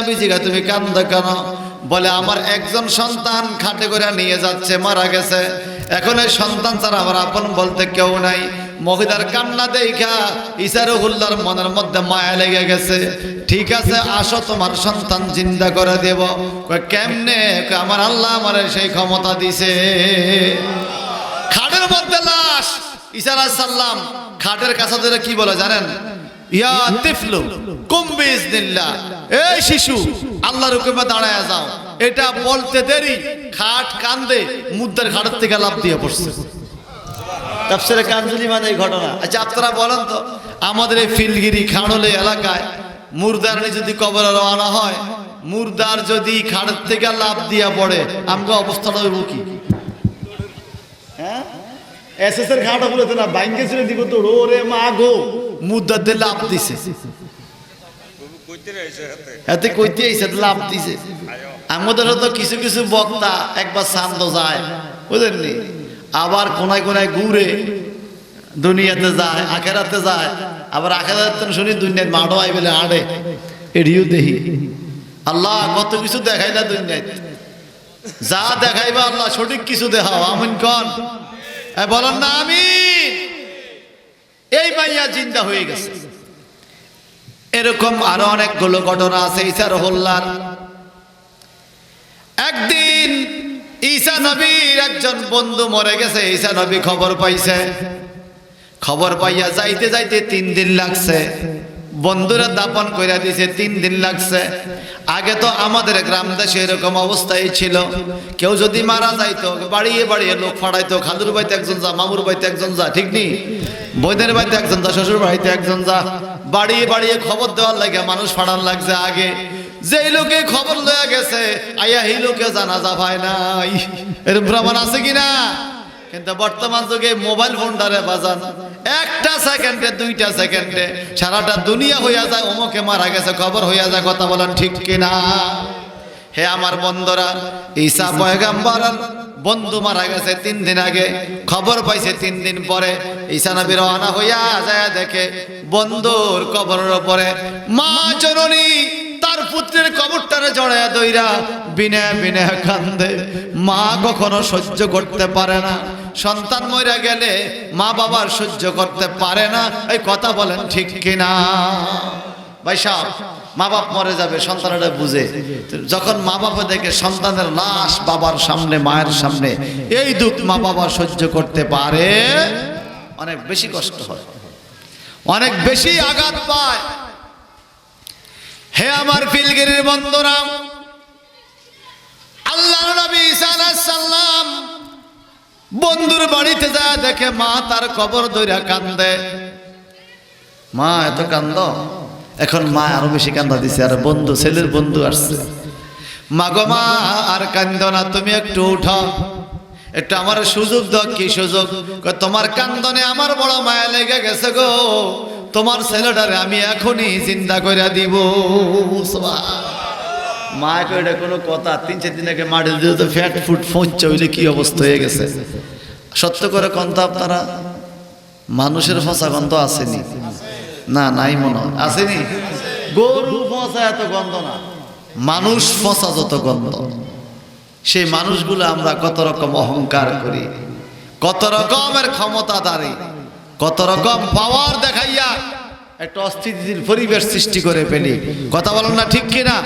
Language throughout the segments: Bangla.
নবীজিগা তুমি কান্দ কেন? বলে, আমার একজন সন্তান খাটে করে নিয়ে যাচ্ছে, মারা গেছে। এখন এই সন্তান ছাড়া আমার আপন বলতে কেউ নাই। মহিলার কান্না দেখা ইসারুহুল্লার মনের মধ্যে মায়া লেগে গেছে। ঠিক আছে, আসো, তোমার সন্তান চিন্তা করে দেব। কেমনে? আমার আল্লাহ আমার সেই ক্ষমতা দিছে। খাটের মধ্যে লাশ, ঈসা সাল্লাম খাটের কাছে কি বলে জানেন? ইয়া তিফলু কুম বিইজনিল্লাহ এই শিশু আল্লাহর হুকুমে দাঁড়ায় যাও। এটা বলতে দেরি খাট কান্দে মুদ্রার খাটের থেকে লাভ দিয়ে পড়ছে। তাফসিরে কাঞ্জলি মানে এই ঘটনা। আচ্ছা আপনারা বলেন তো আমাদের এই ফিলগিরি খাড়লে এলাকায় মুর্দার যদি কবরে রওনা হয় মুরদার যদি খাড়ের থেকে লাভ দিয়া পড়ে আমগো অবস্থাটা হইব কি? হ্যাঁ? এসএস এর খাটা বলেছে না ব্যাংকে ছেড়ে দিব তো। রো রে মা গো। দিয়ে লাভ দিছে। এতে কইতে এসে লাভ দিছে। আমাদের তো কিছু কিছু বক্তা একবার শান্ত যায় বুঝলেননি আবার কোনায় কোনায় ঘুরে দুনিয়াতে যায়, আখেরাতে যায়। আবার আখেরাতে শুনি দুনিয়ার মাঠও আই বলে আড়ে। এড়িও দেহি আল্লাহ কত কিছু দেখাই না দুনিয়ায়। যা দেখাইবা আল্লাহ, সঠিক কিছু দেখাও। আমিন কন। বলেন না আমি এই মাইয়া জিন্দা হয়ে গেছে। এরকম আরও অনেকগুলো ঘটনা আছে ইসার হল্লার একদিন ঈসা নবীর একজন বন্ধু মরে গেছে, ঈসা নবী খবর পাইছে। খবর পাইয়া যাইতে যাইতে তিন দিন লাগছে। বন্ধুরা দাপন কইরা দিছে, তিন দিন লাগছে। আগে তো আমাদের গ্রাম দেশে এরকম অবস্থায় ছিল। কেউ যদি মারা যাইতো, বাড়িয়ে বাড়িয়ে লোক ফাড়াইতো, খাদুর বাড়িতে একজন যা, মামুর বাড়িতে একজন যা, ঠিক নেই বৈদের বাড়িতে একজন যা, শ্বশুর বাড়িতে একজন যা। বাড়িয়ে বাড়িয়ে খবর দেওয়ার লাগে, মানুষ ফাড়ান লাগছে আগে। যেই লোকে খবর লয়ে গেছে আইয়া এই লোকে জানাজা ভাই নাই। এর ভ্রমণ আছে কিনা? কিন্তু বর্তমান যুগে মোবাইল ফোনটারে বাজান। একটা সেকেন্ডে, দুইটা সেকেন্ডে সারাটা দুনিয়া হইয়া যায়, অমুকে মারা গেছে, খবর হইয়া যায়, কথা বলেন ঠিক কিনা? হে আমার বন্ধুরা, ঈসা পয়গাম্বর, বন্ধু মারা গেছে তিন দিন আগে, খবর পাইছে তিন দিন পরে। ঈসা নবী রওনা হইয়া যায় দেখে, বন্ধুর কবরের উপরে মা জননী তার পুত্রের কবরটারে জড়ায় দইরা বিনে বিনে কান্দে। মা কখনো সহ্য করতে পারে না। সন্তান মরে গেলে মা বাবার সহ্য করতে পারে না। এই কথা বলেন ঠিক কিনা? ভাই সাহেব, মা বাপ মরে যাবে, সন্তানেরা বুঝে। যখন মা বাবা দেখে সন্তানের লাশ বাবার সামনে, মায়ের সামনে, এই দুঃখ মা বাবা সহ্য করতে পারে, অনেক বেশি কষ্ট হয়। অনেক বেশি আঘাত পায়। হে আমার ফিলগিরির বন্ধুরা বন্ধুর বাড়িতে যা দেখে মা তার কবর ধইরা কান্দে। মা এত কান্দ, এখন মা আরও বেশি কান্দা দিছে, আর বন্ধু, ছেলের বন্ধু আসছে। মা গো মা, আর কান্দ না, তুমি একটু উঠো। একটু আমার সুযোগ দাও, কি সুযোগ? তোমার কান্দনে আমার বড় মায়া লেগে গেছে গো। তোমার ছেলেটারে আমি এখনই চিন্তা করে দিব। মা এটা কোনো কথা, তিন, চার দিন আগে মাটি দিয়ে তো ফ্যাট ফুট ফোঁচছে হইলে কি অবস্থা হয়ে গেছে? সত্য করে কন্ত আপনারা? মানুষের ফসা গন্ধ আসেনি। না, নাই মনে হয়। আসেনি? গরু ফসা এত গন্ধ না। মানুষ ফসা যত গন্ধ। সেই মানুষগুলো আমরা কত রকম অহংকার করি, কত রকমের ক্ষমতাদারি কত রকম পাওয়ার দেখাইয়া একটা অস্থিতির পরিবেশ সৃষ্টি করে ফেলি। কথা বলেন না ঠিক কিনা?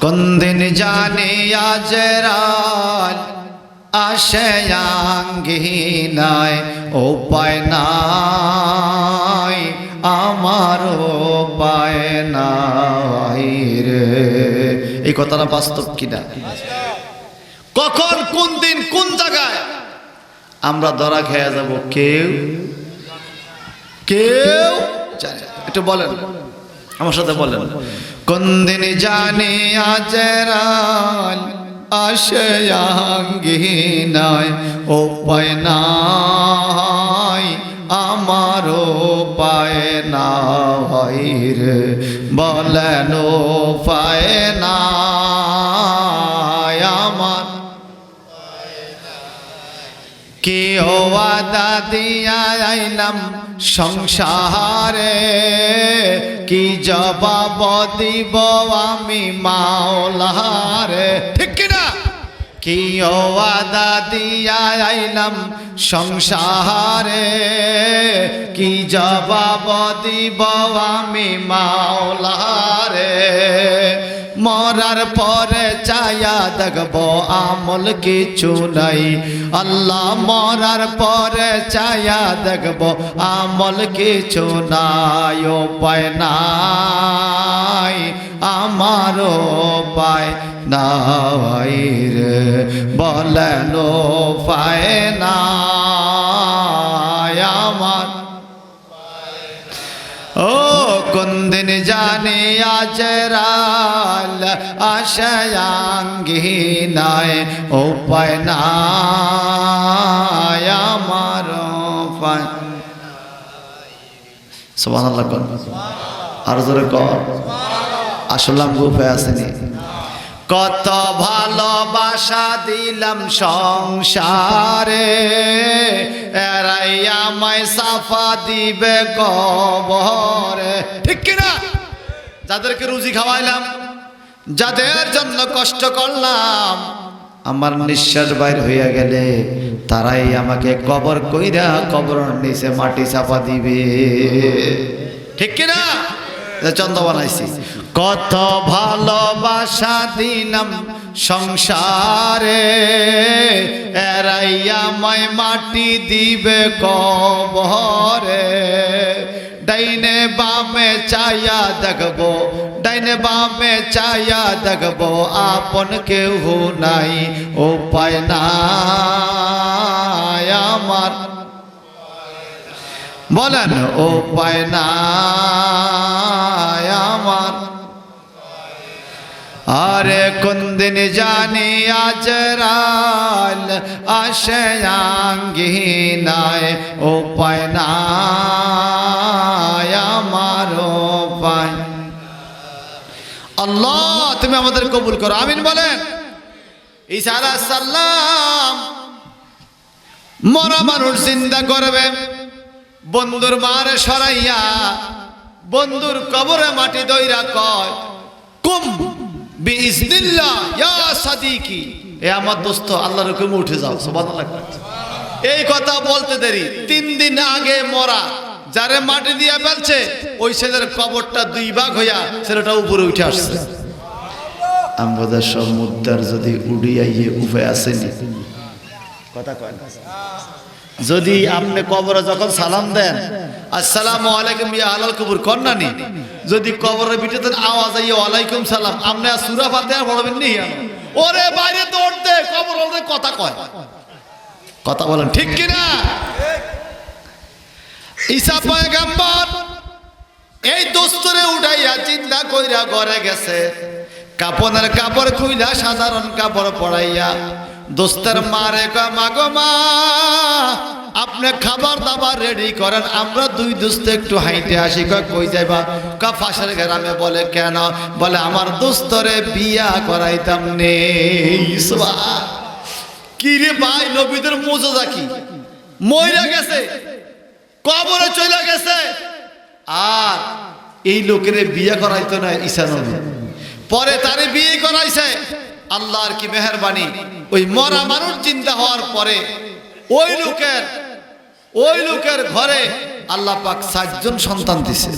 কোন দিন জানে আজ রাত, আসে আঙ্গিনায়, উপায় নাই আমার উপায় নাই রে। এই কথাটা বাস্তব কিনা? কখন, কোন দিন, কোন জায়গায় আমরা ধরা খেয়ে যাব? কেউ? কেউ? জানে। একটু বলেন। আমার সাথে বলেন। কোন দিন জানি আজ রাত আসে আঙ্গিনায়, উপায় নাই আমার উপায় নাই রে। বলেন উপায় নাই, আমার কে ও আদা দিয়া আইলাম সংসারে কি জবাব দিব আমি মাওলারে? ঠিক কিনা? কি ওয়াদা দিয়া আইলাম সংসারে? কি জবাব দিব আমি মাওলারে? মরার পরে চায়া দেখব, আমল কিছু নাই। আল্লাহ মরার পরে চায়া দেখব, আমল কিছু নাই, উপায় নাই। আমার পায় নাই রে, বলেন পায় নাই। কুন্দিন জানে আজরাল আশয়াঙ্গি নাই উপায় নাই আর জোরে কর আসলাম আসেনি কত ভালোবাসা দিলাম সংসারে আমায় সাফা দিবে কবরে। ঠিক কিনা? যাদেরকে রুজি খাওয়াইলাম, যাদের জন্য কষ্ট করলাম, আমার নিঃশ্বাস বাইর হইয়া গেলে তারাই আমাকে কবর কইরা কবর নিচে মাটি চাপা দিবে। ঠিক কিনা? চন্দ বানাইছি। কত ভালোবাসা দিলাম সংসারে এরাই আমায় মাটি দিবে কবরে। ডাইনে বামে চায়া দেখব, ডাইনে বামে চায়া দেখব, আপন কেউ নাই, উপায় নাই আমার। বলেন, উপায় নাই আমার। আরে কুন্দিন জানি আজরাল আশয়াঙ্গি নাই উপায় নাই আমার উপায় আল্লাহ, তুমি আমাদের কবুল করো, আমিন বলেন। ঈসা সাল্লাম মরা মানুষ চিন্তা করবে, বন্ধুর মারে সরাইয়া বন্ধুর কবরে মাটি দইরা কয় কুম বিইজনিল্লাহ ইয়া সাদিকি এ আমার দোস্ত উঠে যাও এই কথা বলতে দেরি। তিন দিন আগে মরা, যারে মাটি ওই ছেলের দুই ভাগ হইয়া ছেলেটা উপরে উঠে আসছে। মুদ্রার যদি উড়িয়াইয়ে উভে আসেনি। কথা কয় যদি আপনি কবরে যখন সালাম দেন, আসসালামু আলাইকুম ইয়া আলাল কবর কন্যানি যদি কবরের ভিতরে আওয়াজ আইয়ে ওয়ালাইকুম সালাম। আপনি আর সূরা পড়বেন নি ওরে বাইরে দৌড় দে কবর ওরে কথা কয়। কথা বলেন, ঠিক কি না ঈসা পয়গাম্বর এই দোস্তরে উঠাইয়া চিন্তা কইরা ঘরে গেছে। কাপনের কাপড় খুইলা সাধারণ কাপড় পড়াইয়া দোস্তের মারে মাগো মা আপনি খাবার দাবার রেডি করেন, আমরা দুই দোস্ত একটু হাইটে আসি কই যাইবা? কা ফাঁসের গ্রামে বলে, কেন? বলে, আমার দোস্তরে বিয়া করাইতাম নেই। কি রে ভাই, নবীদের মোজা কি? মইরা গেছে, কবরে চলে গেছে। আর এই লোকের বিয়ে করাইতো না ঈশা নবী। পরে তারে বিয়ে করাইছে। আল্লাহর কি মেহরবানি? ওই মরা মানুষ চিন্তা হওয়ার পরে ওই লোকের ওই লোকের ঘরে আল্লাহ পাক সাতজন সন্তান দিছে।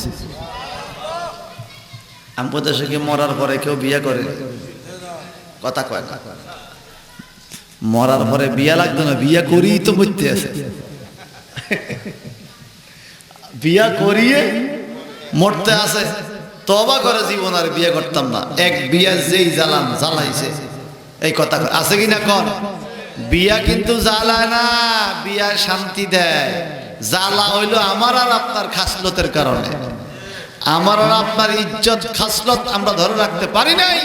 কি মরার পরে কেউ বিয়ে করে? কথা কয় না। মরার পরে বিয়া লাগতো না, বিয়া করিই তো মরতে আছে। বিয়া করিয়ে মরতে আছে। তবা করে জীবন আর বিয়ে করতাম না। এক বিয়া যেই জ্বালান জ্বালাইছে। এই কথা আছে কি না কন? বিয়া কিন্তু জ্বালায় না, বিয়া শান্তি দেয়। জ্বালা হইল আমার আর আপনার খাসলতের কারণে। আমার আর আপনার ইজ্জত, খাসলত আমরা ধরে রাখতে পারি নাই।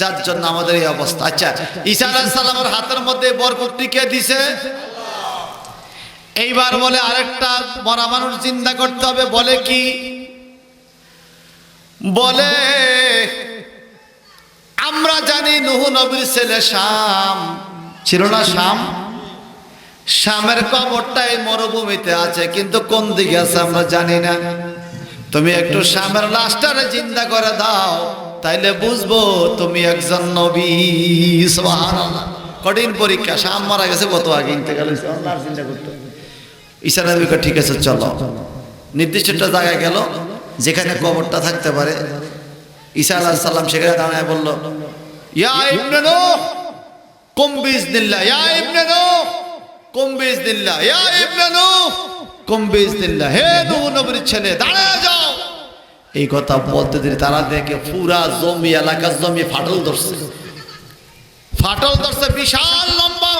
যার জন্য আমাদের এই অবস্থা। আচ্ছা আলাইহিস সালামের হাতের মধ্যে বরকতটি কে দিছে। এইবার বলে আরেকটা, মরা মানুষ চিন্তা করতে হবে। বলে কি? বলে, আমরা জানি নুহু নবীর ছেলে শাম ছিল না শাম শামের এই মরুভূমিতে আছে, কিন্তু কোন দিকে আছে আমরা জানি না। তুমি একটু শামের লাশটারে চিন্তা করে দাও, তাইলে বুঝব তুমি একজন নবী। কঠিন পরীক্ষা শাম মারা গেছে কত আগে ইন্তেকাল চিন্তা করতে হবে। ঈসা নবী ঠিক আছে, চলো। নির্দিষ্ট একটা জায়গায় গেল যেখানে কবরটা থাকতে পারে। ঈসা আলাহ সাল্লাম সেখানে দাঁড়ায় বলল, ইয়া ইবনে নূহ, কুম বিইজনিল্লাহ ইয়া ইবনে নূহ, কুম বিইজনিল্লাহ ইয়া ইবনে নূহ, কুম বিইজনিল্লাহ হে নূহ নবীর ছেলে, দাঁড়ায় যাও। এই কথা বলতে তারা দেখে পুরা জমি, এলাকার জমি ফাটল ধরছে। ফাটল ধরছে, বিশাল লম্বা।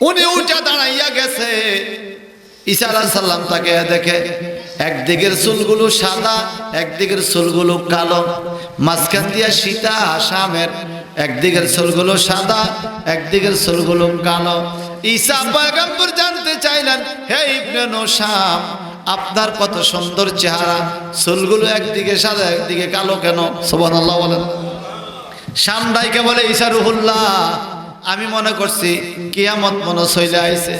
উনি উঠে দাঁড়াইয়া গেছে। ঈসা সাল্লাম তাকে দেখে একদিকের চুলগুলো সাদা, একদিকের চুলগুলো কালো। মাঝখান দিয়া সীতা আসামের, একদিকের চুলগুলো সাদা, একদিকের চুলগুলো কালো। ঈসা পয়গম্বর জানতে চাইলেন, হে ইবনে নোশাম আপনার কত সুন্দর চেহারা। চুলগুলো একদিকে সাদা, একদিকে কালো কেন? সুবহানাল্লাহ বলেন। সামদাইকে বলে ঈশা রুহুল্লাহ আমি মনে করছি কিয়ামত মনে চলে আইছে।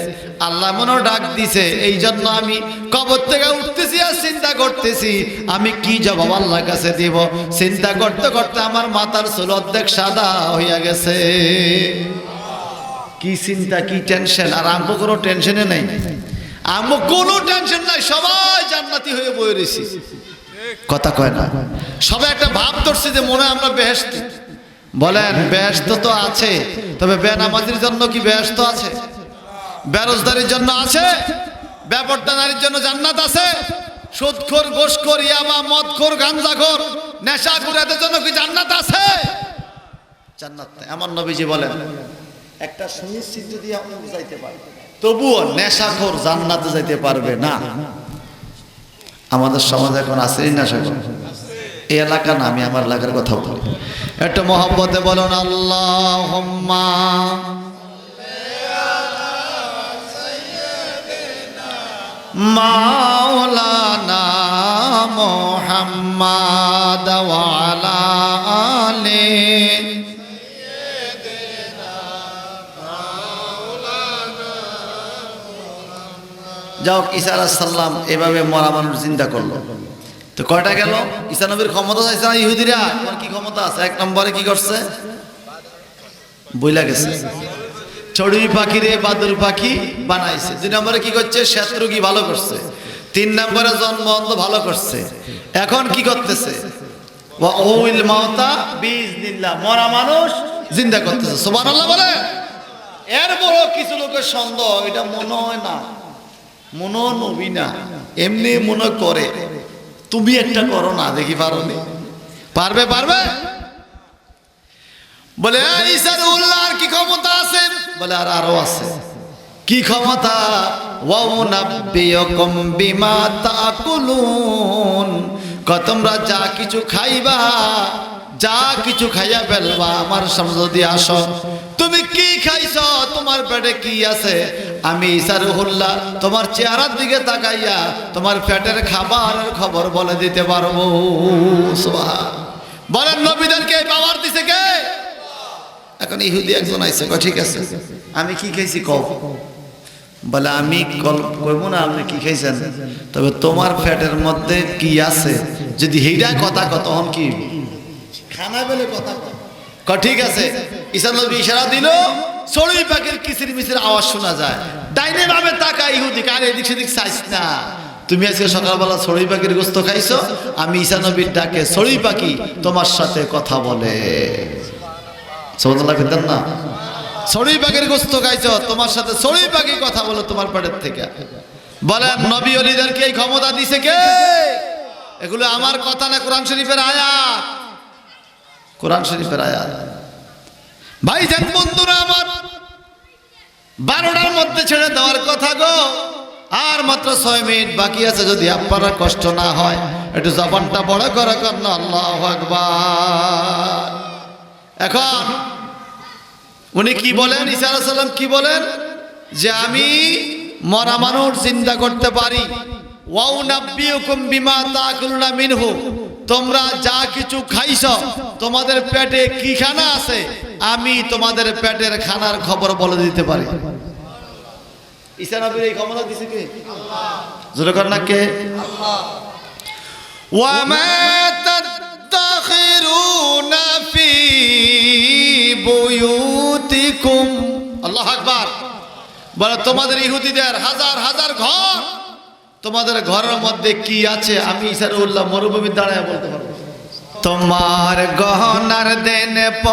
আল্লাহ মনে ডাক দিছে এই জন্য আমি কবর থেকে উঠতেছি আর চিন্তা করতেছি। আমি কি জবাব আল্লাহর কাছে দিব? চিন্তা করতে করতে আমার মাথার চুল অর্ধেক সাদা হইয়া গেছে। কি চিন্তা, কি টেনশন আর আমগো কোনো টেনশনে নেই। আমগো কোনো টেনশন নাই, সবাই জান্নাতি হয়ে বয়ে রয়েছি কথা কয় না। সবাই একটা ভাব ধরছে যে মনে আমরা বেহেস্ত বলেন, ব্যস্ত তো আছে, তবে বেনামাজির জন্য কি ব্যস্ত আছে? বেরোজগারির জন্য আছে ব্যাপারটা নারীর জন্য জান্নাত আছে, সুদখোর গোসখোর ইয়াবা, মদখোর গাঞ্জাখোর নেশাখোরাদের জন্য কি জান্নাত আছে? জান্নাত। আমার নবীজি বলেন। একটা সুনিশ্চিত যদি আপনি যাইতে পারে তবুও নেশাখোর জান্নাতে যাইতে পারবে না। আমাদের সমাজে এখন আসেই নেশাখোর। এই এলাকা না, আমি আমার এলাকার কথা বলি। একটা মহব্বতে বলুন আল্লাহ মাওলানা যাও আলাহ সাল্লাম এভাবে মরা মানুষ চিন্তা করল। তো কয়টা গেল? ঈসা নবীর ক্ষমতা চাইছে না ইহুদিরা? তোমার কি ক্ষমতা আছে? এক নম্বরে কি করছে? বইলা গেছে। চড়ুই পাখি রে, বাদুর পাখি বানাইছে। দুই নম্বরে কি করছে? শত্রু কি ভালো করছে। তিন নম্বরে জন্ম অন্ধ ভালো করছে। এখন কি করতেছে? ওইল মাওতা বিইজনিল্লাহ মরা মানুষ জিন্দা করতেছে। সুবহানাল্লাহ বলে। এর বড় কিছু লোকের সন্দেহ, এটা মনে হয় না। মনো নবী না। এমনি মনে করে। তুমি একটা করো না, দেখি পারো নি? পারবে পারবে? বলে "এই ঈসার উল্লাহর কি ক্ষমতা আছে? বলে, আর আরও আছে। কি ক্ষমতা? যা কিছু খাইবা, যা কিছু খাইয়া ফেলবা, আমার সামনে যদি আসো তুমি কি খাইছ? তোমার পেটে কি আছে? আমি ইসারুহুল্লাহ তোমার চেহারার দিকে তাকাইয়া তোমার পেটের খাবারের খবর বলে দিতে পারব। বলেন নবীদেরকে পাওয়ার দিছে কে? এখন ইহুদি একজন আইসে ঠিক আছে আমি কি খাইছি কও? বলে আমি কল কইব না আপনি কি খাইছেন? তবে তোমার ফ্যাটের মধ্যে কি আছে? যদি হেইটা কথা কত তখন কি? খানা বলে কথা। কয়, ঠিক আছে ঈশা নবী ইশারা দিল চড়ুই পাখির কিসির মিসির আওয়াজ শোনা যায়। ডাইনে ভাবে তাকা ইহুদি কার এদিক সেদিক চাইছ না। তুমি আজকে সকালবেলা ছড়ি পাখির গোস্ত খাইছো? আমি ঈশা নবীর ডাকে ছড়ি পাখি, তোমার সাথে কথা বলে। সোমদুল্লাহ খেতেন না? ছড়ি পাখির গোস্ত খাইছো, তোমার সাথে ছড়ি পাখি কথা বলো তোমার পেটের থেকে। বলেন, নবী অলিদেরকে এই ক্ষমতা দিছে কে? এগুলো আমার কথা না, কোরআন শরীফের আয়াত। কোরআন শরীফের আয়াত। ভাইজান বন্ধুরা আমার, বারোটার মধ্যে ছেড়ে দেওয়ার কথা গো। আর মাত্র ছয় মিনিট বাকি আছে, যদি আপনারা কষ্ট না হয়, একটু জবানটা বড় করে কর আল্লাহ আকবার। এখন, উনি কি বলেন? আলাইহিস সালাম কি বলেন? যে আমি মরা মানুষ চিন্তা করতে পারি। তোমরা যা কিছু খাইছ, তোমাদের পেটে কি খানা আছে? আমি তোমাদের পেটের খানার খবর বলে দিতে পারি ঈসা নবীর এই ক্ষমতা দিছে কে জোরে কর না কে وما تدخرون في بيوتكم আল্লাহ আকবার বলে তোমাদের ইহুদিদের হাজার হাজার ঘর তোমাদের ঘরের মধ্যে কি আছে আমি ইসার উল্লাহ মরুভূমি দাঁড়ায় বলতে পারবো তোমার গহনার দেন প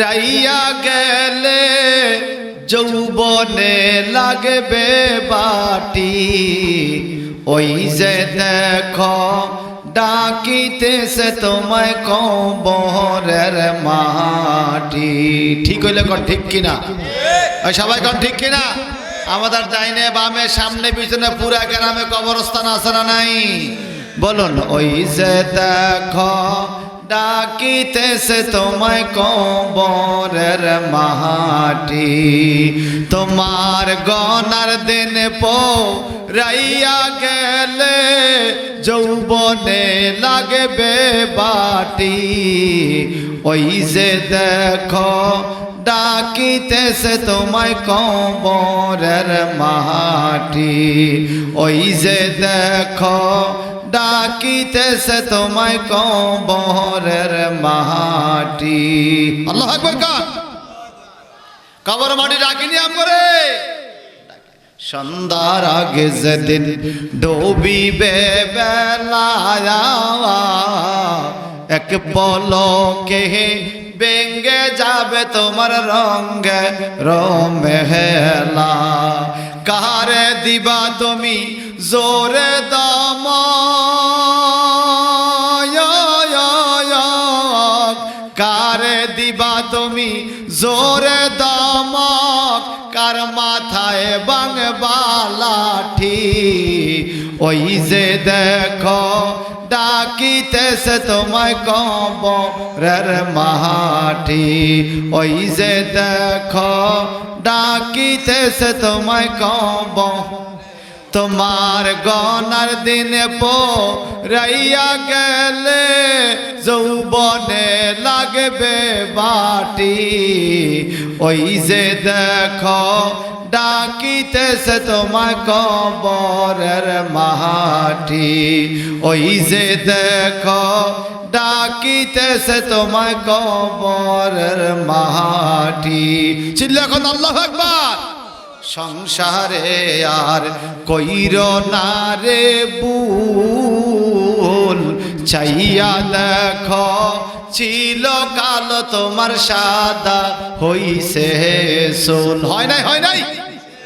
রাইয়া গেলে যৌবনে লাগবে বাটি। ওই যে দেখো, ডাকিতেছে তোমায় কবরের মাটি। ঠিক হইলে কন ঠিক কিনা? সবাই কন ঠিক কিনা? আমাদের ডাইনে বামে, সামনে, পিছনে, পুরা গ্রামে কবরস্থান আছে না নাই? বলুন, ওই যে দেখো ডাকিতেছে তোমায় কবরের মাটি তোমার গনার দিন পো রাইয়া গেলে যৌবনে লাগবে বাটি। ওই যে দেখো, ডাকিতেছে তোমায় কবরের মাটি ওই যে দেখো ডাকিতেছে তোমায় কবরের মাটি। আল্লাহ আকবর, কার? কবর মাটি ডাকিনি আমরে। সন্ধ্যার আগে যেদিন ডুবিবে বেলায়া এক পলকে বেঙ্গে যাবে তোমার রঙ্গে রমেলা কারে দিবা তুমি জোরে দম কারে দিবা তুমি? জোরে দমক। কার মাথায় বাংবা লাঠি ওই যে দেখো, ডাকিতেছে তোমায় কবরের মাটি ওই যে দেখো, ডাকিতেছে তোমায় কবর তোমার গনার দিনে পো রাইয়া গেলে যৌবনে লাগবে বাটি। ওই যে দেখো, ডাকিতেছে তোমার কবরের মাটি। ওই যে দেখো, ডাকিতেছে তোমার কবরের মাটি। চিল্লা এখন আল্লাহ একবার সংসারে আর কইর না রে বুল চাইয়া দেখ, ছিল কাল তোমার সাদা হইছে সোল। হয় নাই হয় নাই?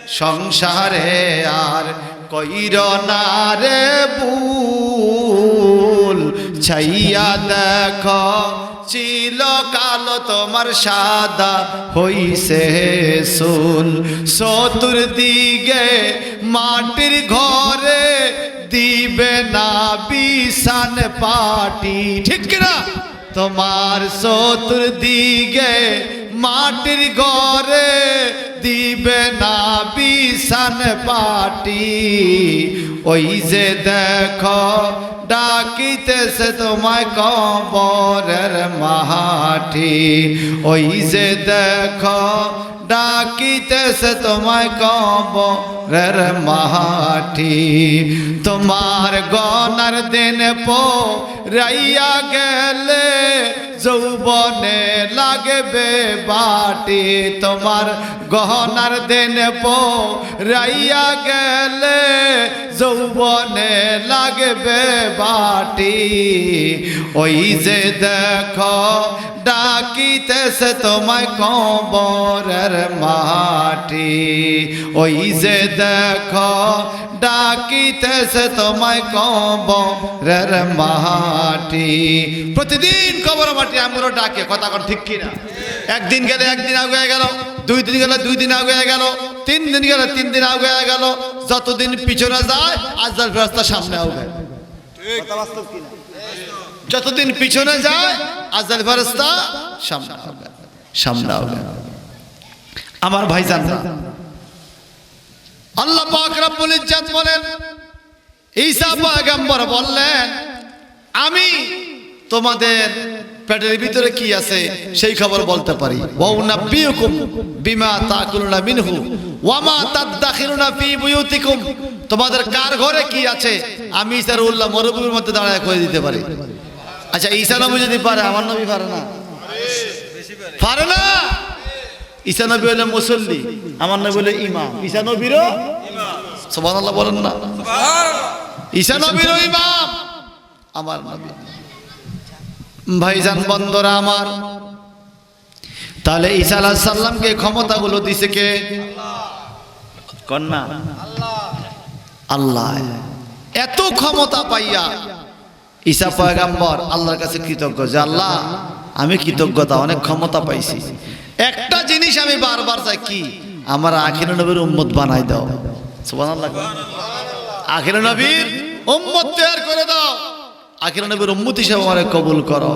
সংসারে আর কইর না রে বুল ছাইয়া দেখ ছিল কালো, তোমার সাদা হইছে সুল চতুর দিকে মাটির ঘরে দিবে না বিছান পাটি। ঠিক কিনা? তোমার চতুর দিকে মাটির ঘরে দিবে না বিছান পাটি, ওই যে দেখো, ডাকিতেছে তোমায় কবরের মাটি ওই যে দেখো, ডাকিতেছে তোমায় কবরের মাটি তোমার গনার দিন পো রাইয়া গেলে যৌবনে লাগবে বাটি। তোমার গহনার দেন পো রাইয়া গেলে যৌবনে লাগবে বাটি। ওই যে দেখো ডাকিতেছে তোমায় কবরের মাটি। ওই যে দেখো, ডাকিতেছে তোমায় কবরের মাটি। প্রতিদিন কবর মাটি আমরা ডাকে, কথা কর ঠিক কিনা? একদিন গেলে একদিন আগে গেল, দুই দিন গেলে দুই দিন আগে গেল, তিন দিন গেলে তিন দিন আগে গেল, যতদিন পিছনে যায় আজদার ফেরস্তা সামনে আগে যতদিন পিছনে যায় আজদাল ফেরস্তা সামনে আগে সামনে আগে আমার ভাই জানরা আল্লাহ পাক রব্বুল ইজ্জাত বলেন ঈসা পয়গম্বর বললেন আমি তোমাদের পেটের ভিতরে কি আছে সেই খবর বলতে পারি। ওয়াউনাব্বিউকুম বিমা তাকুলুনা মিনহু ওয়ামা তাদাখিরুনা ফি বুয়ুতিকুম। তোমাদের কার ঘরে কি আছে আমি স্যার উল্লাহ মরুভূমির মধ্যে দাঁড়ায় করে দিতে পারি। আচ্ছা ঈসা নবী যদি পারে আমার নবী পারে না। পারে না? ঈসা নবী হলে মুসল্লি আমার নবী হলে ইমাম। ঈসা নবীরও? সুবহানাল্লাহ বলেন না। ঈসা নবীরও ইমাম। আমার নবী। ভাইজান বন্দরা আমার তাহলে ঈসা আলাহ সাল্লামকে ক্ষমতাগুলো দিছে কে? কন্যা। আল্লাহ। এত ক্ষমতা পাইয়া ঈসা পয়গাম্বর আল্লাহর কাছে কৃতজ্ঞ যে আল্লাহ, আমি কৃতজ্ঞতা, অনেক ক্ষমতা পাইছি। একটা জিনিস আমি বারবার চাই, কি? আমার আখির নবীর উম্মত বানাই দাও। সুবহানাল্লাহ। আখির নবীর উম্মত তৈরি করে দাও। আখির নবীর উম্মত হিসেবে আমারে কবুল করো।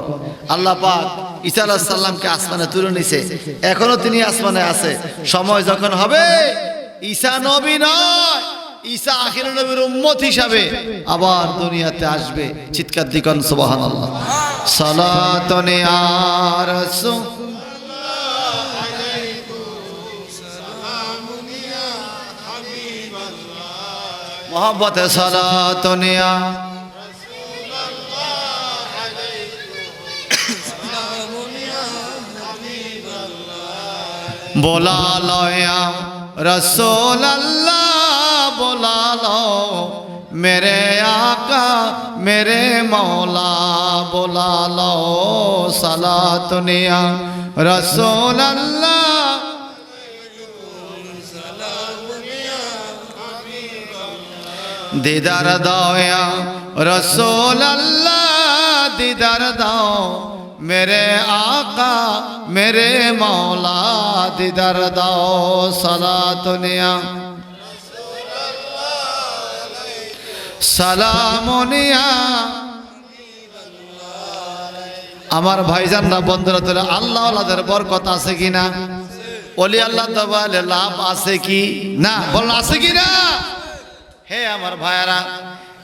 আল্লাহ পাক ঈসা আলাইহিস সালামকে আসমানে তুলে নিছে। এখনও তিনি আসমানে আছে। সময় যখন হবে, ঈসা নবী নয়। ঈসা আখির নবীর উম্মত হিসাবে আবার দুনিয়াতে আসবে। চিৎকার দিকন সুবাহান আল্লাহ সালাতনে আর মোহাম্মত সালাতনে লয়া রসোল্লা बोला लो मेरे आका मेरे मौला बोला लो सला दुनिया रसूल अल्लाह দিদার দাও ইয়া রসোল আল্লাহ দিদার দাও মেরে আকা মেরে মৌলা দিদার দাও সালাতুনিয়া সালামুনিয়া। আমার ভাইজানরা বন্ধুরা তোরা আল্লাহ আল্লাহদের বরকত আছে কি না? অলি আল্লাহ তবালে লাভ আছে কি না? বল আছে কি না? হে আমার ভাইয়ারা,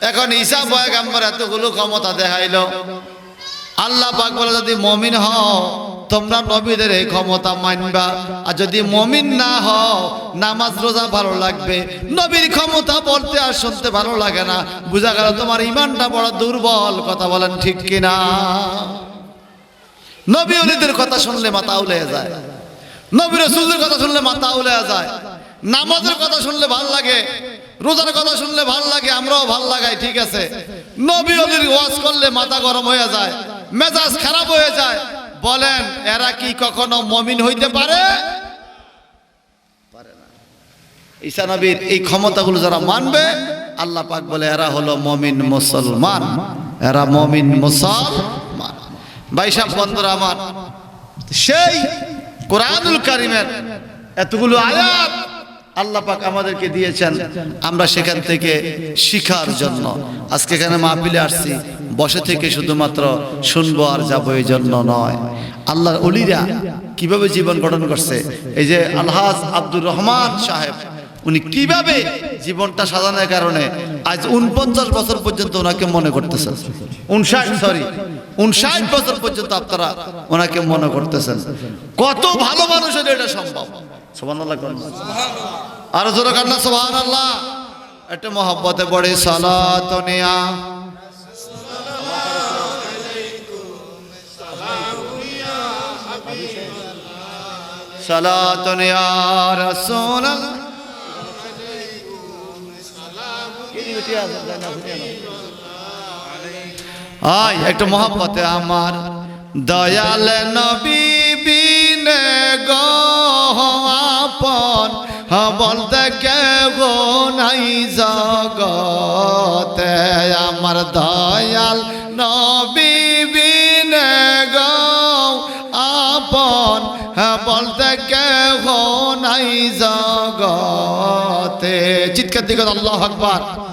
এখন ঈসা পয়গাম্বর এতগুলো ক্ষমতা দেখাইলো। আল্লাহ পাক বলে, যদি মমিন হও তোমরা নবীদের এই ক্ষমতা মানবা। আর যদি মমিন না হও, নামাজ রোজা ভালো লাগবে। নবীর ক্ষমতা বলতে আর শুনতে ভালো লাগে না। বুঝা গেল তোমার ইমানটা বড় দুর্বল, কথা বলেন ঠিক কিনা? নবী অলিদের কথা শুনলে মাথা উলে যায়। নবী রসুলদের কথা শুনলে মাথা উলে যায়। নামাজের কথা শুনলে ভালো লাগে, রোজার কথা শুনলে ভালো লাগে, আমরাও ভালো লাগাই, ঠিক আছে? নবী অলির ওয়াজ করলে মাথা গরম হয়ে যায়, মেজাজ খারাপ হয়ে যায়। বলেন, এরা কি কখনো মমিন হইতে পারে? ঈসা নবীর এই ক্ষমতাগুলো যারা মানবে, আল্লাহ পাক বলে এরা হলো মমিন মুসলমান। এরা মমিন মুসলমান। সাহেব, বন্ধুরা আমার, সেই কোরআনুল কারিমের এতগুলো আয়াত আল্লাহ পাক আমাদেরকে দিয়েছেন, আমরা সেখান থেকে শিখার জন্য। আজকে এখানে মাহফিলে আসছি। বসে থেকে শুধুমাত্র শুনব আর যাব এই জন্য নয়। আল্লাহর অলিরা কীভাবে জীবন গঠন করছে? এই যে আলহাজ আব্দুর রহমান সাহেব, উনি কীভাবে জীবনটা সাজানোর কারণে আজ উনপঞ্চাশ বছর পর্যন্ত ওনাকে মনে করতেছেন? উনষাট সরি উনষাট বছর পর্যন্ত আপনারা ওনাকে মনে করতেছেন। কত ভালো মানুষের এটা সম্ভব? সোহান আরও জোরে কান্না সোহান আল্লাহ একটা মহব্বতে পড়ে সালাতনিয়া সালাতনিয়া রাসূল আয়, একটু মহব্বতে আমার দয়াল নবী বিনে গো আপন বলতে কেউ নাই জগতে আমার দয়াল নবী বলতে কেহ নাই জগতে। চিৎকার দিকে আল্লাহ আকবার।